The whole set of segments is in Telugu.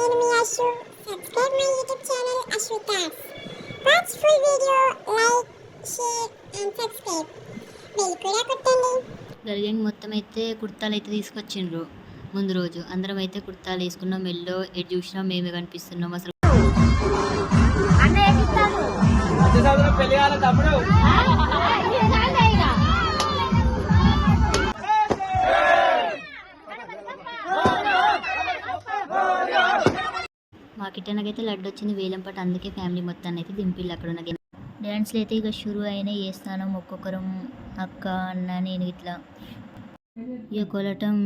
నేను మీ Ashwu subscribe my YouTube channel Ashwitha's watch full video like share and subscribe. Bell కూడా కొట్టండి. మొత్తం అయితే కుర్తాలు అయితే తీసుకొచ్చిండ్రు. ముందు రోజు అందరం అయితే కుర్తాలు వేసుకున్నాం మెల్లో ఎటు చూసినా మేమే కనిపిస్తున్నాం అసలు. పెళ్ళి లడ్డు వచ్చింది వేలంపాటు అందుకే ఫ్యామిలీ మొత్తాన్ని అయితే దింపిల్లు అక్కడ ఉన్న డ్యాన్స్లు అయితే ఇక షురు అయినా వేస్తాను ఒక్కొక్కరం అక్క అన్న నేను ఇట్లా. ఇక కోలాటం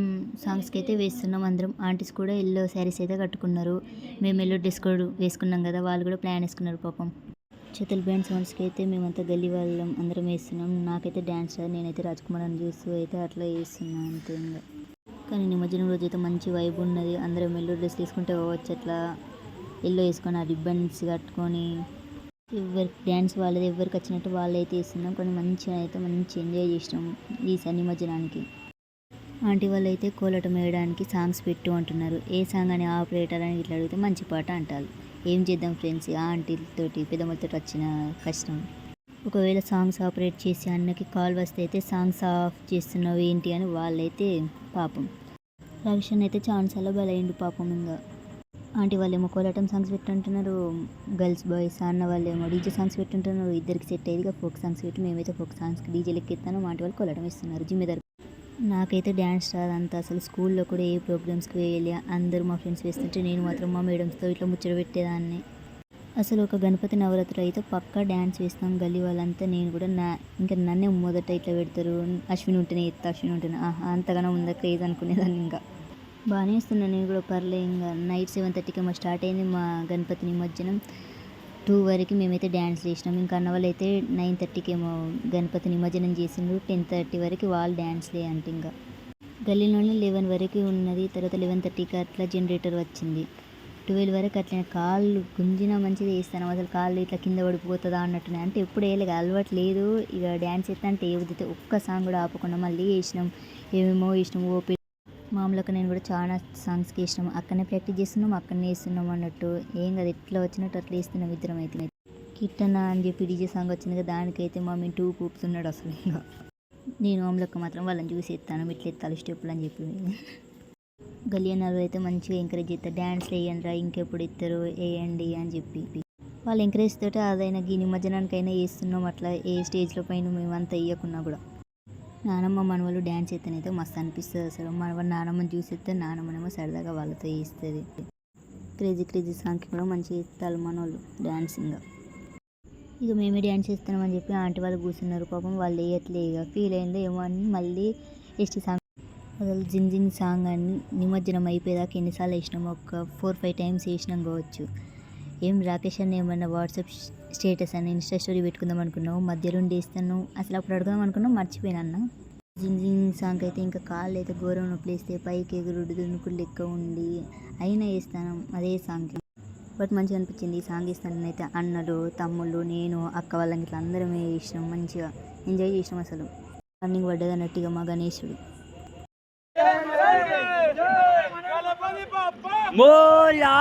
సాంగ్స్కి అయితే వేస్తున్నాం అందరం. ఆంటీస్ కూడా ఎల్లో శారీస్ అయితే కట్టుకున్నారు. మేము ఎల్లో డ్రెస్ కూడా వేసుకున్నాం కదా వాళ్ళు కూడా ప్లాన్ వేసుకున్నారు పాపం. చేతుల బ్యాండ్ సాంగ్స్కి అయితే మేమంతా గల్లీ వాళ్ళం అందరం వేస్తున్నాం. నాకైతే డ్యాన్స్ నేనైతే రాజ్కుమార్ అని చూస్తూ అయితే అట్లా వేస్తున్నాను అంతే ఇంకా కానీ నిమజ్జనం రోజు అయితే మంచి వైబ్ ఉన్నది. అందరం ఎల్లో డ్రెస్ తీసుకుంటే పోవచ్చు అట్లా. ఎల్లో వేసుకొని ఆ రిబ్బన్స్ కట్టుకొని ఎవరికి డ్యాన్స్ వాళ్ళది ఎవరికి వచ్చినట్టు వాళ్ళు అయితే వేస్తున్నాం. కానీ మంచిగా అయితే మంచి ఎంజాయ్ చేసినాం ఈ స- నిమజ్జనానికి ఆంటీ వాళ్ళు అయితే కోలాటం వేయడానికి సాంగ్స్ పెట్టు అంటున్నారు. ఏ సాంగ్ అని ఆపరేటర్ అని ఇట్లా అడిగితే మంచి పాట అంటారు. ఏం చేద్దాం ఫ్రెండ్స్? ఆ ఆంటీలతోటి పెద్దమ్మలతో వచ్చిన కష్టం. ఒకవేళ సాంగ్స్ ఆపరేట్ చేసి అన్నకి కాల్ వస్తే అయితే సాంగ్స్ ఆఫ్ చేస్తున్నావు ఏంటి అని వాళ్ళైతే పాపం. రవిషన్ అయితే ఛాన్సాల బలైండు పాపం ఇంకా. ఆంటీ వాళ్ళేమో కోలాటం సాంగ్స్ పెట్టుంటున్నారు గర్ల్స్ బాయ్స్ అన్న వాళ్ళేమో డీజే సాంగ్స్ పెట్టుంటున్నారు ఇద్దరికి సెట్ అయ్యేదిగా ఫోక్ సాంగ్స్ పెట్టి మేమైతే ఫోక్ సాంగ్స్కి డీజే ఎక్కిస్తాను ఆంటీ వాళ్ళు కోలాటం ఇస్తున్నారు జిమ్మేదారు నాకైతే డ్యాన్స్ రాదంతా అసలు స్కూల్లో కూడా ఏ ప్రోగ్రామ్స్కి వేయాలి అందరూ మా ఫ్రెండ్స్ వేస్తుంటే నేను మాత్రం మా మేడమ్స్తో ఇట్లా ముచ్చట పెట్టేదాన్ని. అసలు ఒక గణపతి నవరాత్రి అయితే పక్కా డ్యాన్స్ వేస్తాం గల్లీ వాళ్ళంతా నేను కూడా నా ఇంకా నన్నే మొదట ఇట్లా పెడతారు అశ్విన్ ఉంటేనే ఎత్తా అశ్విన్ ఉంటేనే ఆహా అంతగానో ఉందా క్రేజ్ అనుకునేదాన్ని ఇంకా. బాగానే వేస్తున్నాను నేను కూడా పర్లే ఇంకా నైట్ సెవెన్ థర్టీకి మా స్టార్ట్ అయింది మా గణపతి నిమజ్జనం. టూ వరకు మేమైతే డ్యాన్స్ చేసినాం. ఇంకా అన్న వాళ్ళు అయితే నైన్ థర్టీకి ఏమో గణపతి నిమజ్జనం చేసిండ్రు. టెన్ థర్టీ వరకు వాళ్ళు డ్యాన్స్లే అంటే ఇంకా. గల్లీలోనే లెవెన్ వరకు ఉన్నది. తర్వాత లెవెన్ థర్టీకి అట్లా జనరేటర్ వచ్చింది. ట్వెల్వ్ వరకు అట్లా కాళ్ళు గుంజినా మంచిది వేస్తాను అసలు కాళ్ళు ఇట్లా కింద పడిపోతుందా అన్నట్టునే. అంటే ఎప్పుడు వేయలేదు అలవాటు లేదు. ఇక డ్యాన్స్ చేస్తా అంటే ఏ ఒక్క సాంగ్ కూడా ఆపకుండా మళ్ళీ వేసినాం ఏమేమో వేసినాం ఓపి మామూలుగా నేను కూడా చాలా సాంగ్స్కి ఇష్టం. అక్కడనే ప్రాక్టీస్ చేస్తున్నాం అక్కడనే వేస్తున్నాం అన్నట్టు. ఏం కదా ఎట్లా వచ్చినట్టు అట్లా వేస్తున్నాం ఇద్దరం అయితే. కిట్టన అని చెప్పి డీజే సాంగ్ వచ్చింది కదా దానికైతే మా మీ టూ కూపుతున్నాడు అసలు ఇంకా. నేను మామూలుగా మాత్రం వాళ్ళని చూసి ఎత్తాను ఇట్లా ఎత్తాలి స్టెప్పులు అని చెప్పి. గలియనాలు అయితే మంచిగా ఎంకరేజ్ చేస్తారు. డ్యాన్స్ వేయండి రా ఇంకెప్పుడు ఇస్తారు వేయండి అని చెప్పి. వాళ్ళు ఎంకరేజ్ తోటి అదైనా ఈ నిమజ్జనానికైనా వేస్తున్నాం అట్లా ఏ స్టేజ్లో పైన మేమంతా వేయకున్నా కూడా. నానమ్మ మనవలు డ్యాన్స్ అయితే మస్తు అనిపిస్తుంది అసలు మన నానమ్మని చూసేస్తే నానమ్మనేమో సరదాగా వాళ్ళతో వేస్తుంది క్రేజీ క్రేజీ సాంగ్కి కూడా మంచిగా ఇస్తారు మనోళ్ళు డ్యాన్సింగ్ ఇక మేమే డ్యాన్స్ చేస్తున్నామని చెప్పి ఆంటీ వాళ్ళు కూర్చున్నారు. పాపం వాళ్ళు వేయట్లే ఇక. ఫీల్ అయిందో ఏమో అని మళ్ళీ ఎస్టీ సాంగ్ అసలు జింగ్ జింగ్ సాంగ్ అని నిమజ్జనం అయిపోయేదాకా ఎన్నిసార్లు వేసినాము ఒక ఫోర్ ఫైవ్ టైమ్స్ వేసినాం కావచ్చు. ఏం రాకేష్ అని ఏమన్నా వాట్సాప్ స్టేటస్ అని ఇన్స్టా స్టోరీ పెట్టుకుందాం అనుకున్నావు? మధ్యలో ఉండి వేస్తాను. అసలు అప్పుడు అడుగుదాం అనుకున్నావు మర్చిపోయాను అన్న. జింగ్ జింగ్ సాంగ్ అయితే ఇంకా కాళ్ళు అయితే ఘోరం నొప్పి వేస్తే పైకి ఎగురుడు దునుకుడు లెక్క ఉండి అయినా వేస్తాను. అదే సాంగ్కి బట్ మంచిగా అనిపించింది. ఈ సాంగ్ వేస్తాను అయితే అన్నలు తమ్ముళ్ళు నేను అక్క వాళ్ళకి ఇట్లా అందరం వేసినాం మంచిగా. ఎంజాయ్ చేసినాం అసలు. రన్నింగ్ పడ్డది అన్నట్టుగా మా గణేశుడు మోలా!